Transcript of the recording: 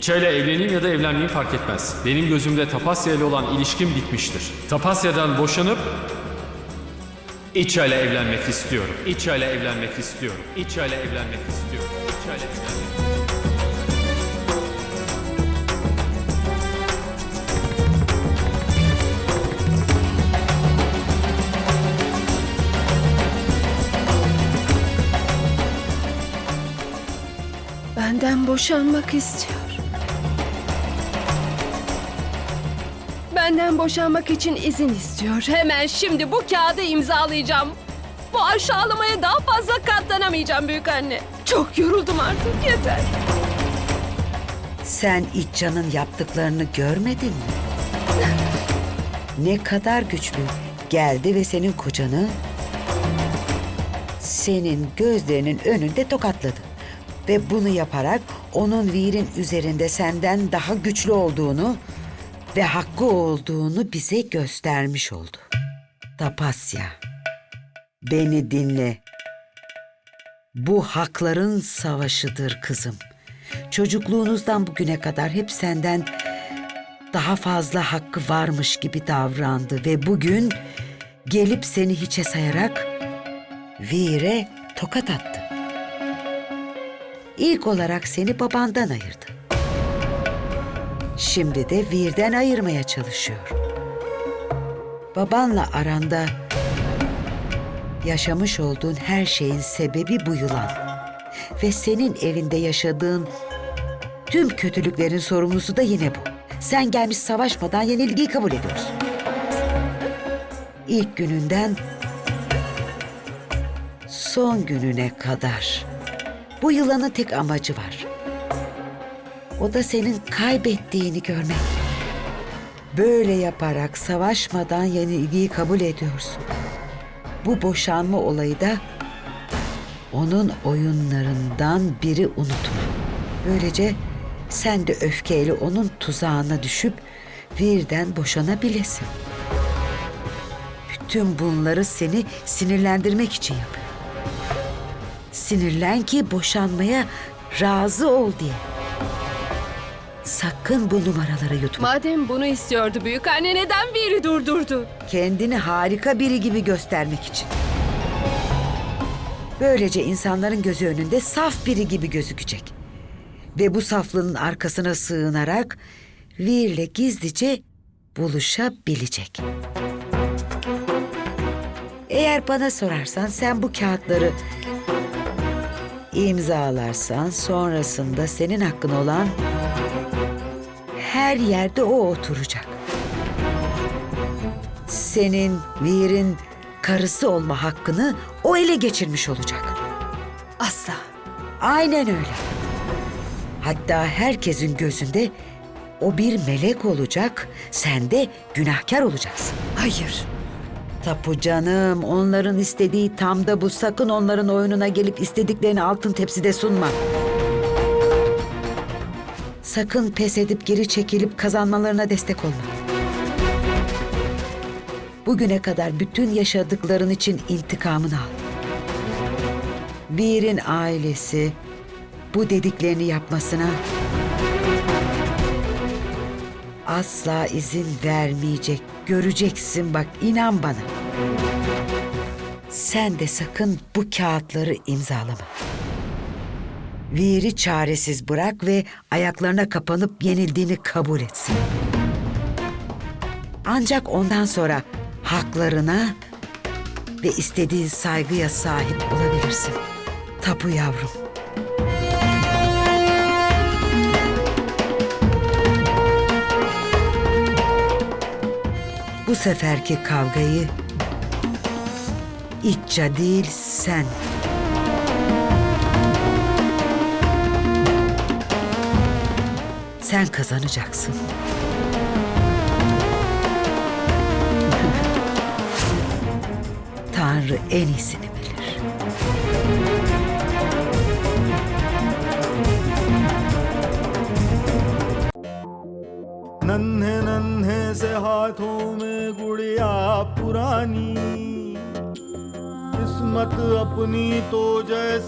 İça ile evleneyim ya da evlenmeyeyim fark etmez. Benim gözümde Tapasya ile olan ilişkim bitmiştir. Tapasya'dan boşanıp İça ile evlenmek istiyorum. İça ile evlenmek istiyorum. İça ile evlenmek istiyorum. İça ile evlenmek Benden boşanmak istiyor. Benden boşanmak için izin istiyor. Hemen şimdi bu kağıdı imzalayacağım. Bu aşağılamaya daha fazla katlanamayacağım büyük anne. Çok yoruldum artık yeter. Sen İccan'ın yaptıklarını görmedin mi? Ne kadar güçlü. Geldi ve senin kocanı senin gözlerinin önünde tokatladı. Ve bunu yaparak onun Vir'in üzerinde senden daha güçlü olduğunu ve hakkı olduğunu bize göstermiş oldu. Tapasya, beni dinle. Bu hakların savaşıdır kızım. Çocukluğunuzdan bugüne kadar hep senden daha fazla hakkı varmış gibi davrandı ve bugün gelip seni hiçe sayarak Vir'e tokat attı. İlk olarak seni babandan ayırdı. Şimdi de Vir'den ayırmaya çalışıyor. Babanla aranda yaşamış olduğun her şeyin sebebi bu yılan. Ve senin evinde yaşadığın tüm kötülüklerin sorumlusu da yine bu. Sen gelmiş savaşmadan yenilgiyi kabul ediyorsun. İlk gününden son gününe kadar bu yılanın tek amacı var. O da senin kaybettiğini görmek. Böyle yaparak savaşmadan yenilgiyi kabul ediyorsun. Bu boşanma olayı da onun oyunlarından biri unutma. Böylece sen de öfkeyle onun tuzağına düşüp birden boşanabilesin. Bütün bunları seni sinirlendirmek için yapıyor. Sinirlen ki boşanmaya razı ol diye. Sakın bu numaraları yutma. Madem bunu istiyordu büyük anne neden biri durdurdu? Kendini harika biri gibi göstermek için. Böylece insanların gözü önünde saf biri gibi gözükecek. Ve bu saflığının arkasına sığınarak Vir'le gizlice buluşabilecek. Eğer bana sorarsan sen bu kağıtları imzalarsan sonrasında senin hakkın olan her yerde o oturacak. Senin Vir'in karısı olma hakkını o ele geçirmiş olacak. Asla. Aynen öyle. Hatta herkesin gözünde o bir melek olacak, sen de günahkar olacaksın. Hayır. Tapu canım, onların istediği tam da bu. Sakın onların oyununa gelip istediklerini altın tepside sunma. Sakın pes edip geri çekilip kazanmalarına destek olma. Bugüne kadar bütün yaşadıkların için intikamını al. Vir'in ailesi bu dediklerini yapmasına asla izin vermeyecek. Göreceksin bak inan bana. Sen de sakın bu kağıtları imzalama. Vir'i çaresiz bırak ve ayaklarına kapanıp yenildiğini kabul etsin. Ancak ondan sonra haklarına ve istediğin saygıya sahip olabilirsin. Tapu yavrum. Bu seferki kavgayı İtça değil sen. Sen kazanacaksın. Tanrı en iyisini bilir. नन्हे नन्हे से हाथों में गुड़िया पुरानी किस्मत अपनी तो जैसे